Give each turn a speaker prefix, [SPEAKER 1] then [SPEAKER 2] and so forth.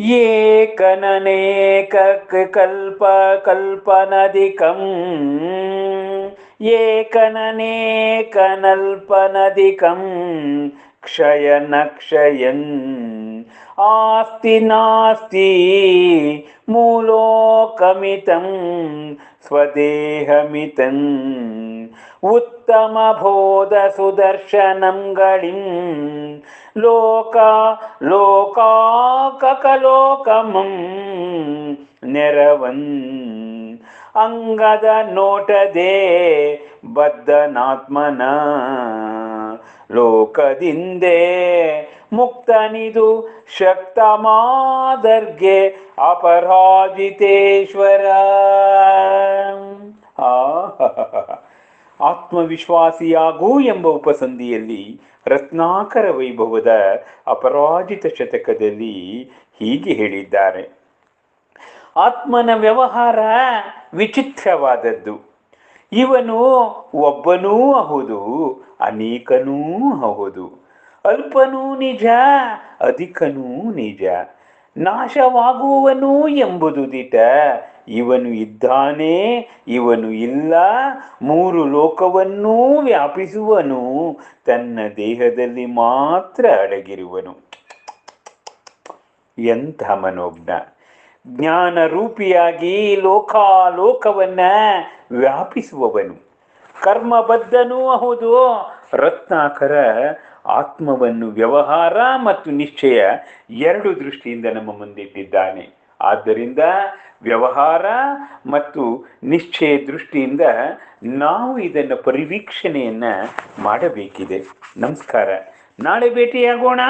[SPEAKER 1] ये कननेककल्पकल्पनदिकम् एकननेकनल्पनधिकं क्षय आस्ति नास्ति मूलोकमितं स्वदेहमितम्। ನಾಸ್ತಿ ಬೋಧ ಸುದರ್ಶನಂಗಳಿಂ ಲೋಕ ಲೋಕಾಕಲೋಕಮಂ ನೆರವನ್ ಅಂಗದ ನೋಟದೆ ಬದ್ಧನಾತ್ಮನ ಲೋಕದಿಂದೇ ಮುಕ್ತನಿದು ಶಕ್ತ ಮಾದರ್ಗೆ ಅಪರಾಜಿತೇಶ್ವರ. ಆ ಆತ್ಮವಿಶ್ವಾಸಿಯಾಗು ಎಂಬ ಉಪಸಂಧಿಯಲ್ಲಿ ರತ್ನಾಕರ ವೈಭವದ ಅಪರಾಜಿತ ಶತಕದಲ್ಲಿ ಹೀಗೆ ಹೇಳಿದ್ದಾರೆ. ಆತ್ಮನ ವ್ಯವಹಾರ ವಿಚಿತ್ರವಾದದ್ದು. ಇವನು ಒಬ್ಬನೂ ಹೌದು ಅನೇಕನೂ ಹೌದು ಅಲ್ಪನೂ ನಿಜ, ಅಧಿಕನೂ ನಿಜ. ನಾಶವಾಗುವನು ಎಂಬುದು ದಿಟ ಇವನು ಇದ್ದಾನೆ, ಇವನು ಇಲ್ಲ. ಮೂರು ಲೋಕವನ್ನೂ ವ್ಯಾಪಿಸುವನು. ತನ್ನ ದೇಹದಲ್ಲಿ ಮಾತ್ರ ಅಡಗಿರುವನು. ಎಂಥ ಮನೋಜ್ಞ. ಜ್ಞಾನ ರೂಪಿಯಾಗಿ ಲೋಕಾಲೋಕವನ್ನ ವ್ಯಾಪಿಸುವವನು. ಕರ್ಮಬದ್ಧನೂ ಹೌದು. ರತ್ನಾಕರ ಆತ್ಮವನ್ನು ವ್ಯವಹಾರ ಮತ್ತು ನಿಶ್ಚಯ ಎರಡು ದೃಷ್ಟಿಯಿಂದ ನಮ್ಮ ಮುಂದಿಟ್ಟಿದ್ದಾನೆ. ಆದ್ದರಿಂದ ವ್ಯವಹಾರ ಮತ್ತು ನಿಶ್ಚಯ ದೃಷ್ಟಿಯಿಂದ ನಾವು ಇದನ್ನು ಪರಿವೀಕ್ಷಣೆಯನ್ನು ಮಾಡಬೇಕಿದೆ. ನಮಸ್ಕಾರ. ನಾಳೆ ಭೇಟಿಯಾಗೋಣ.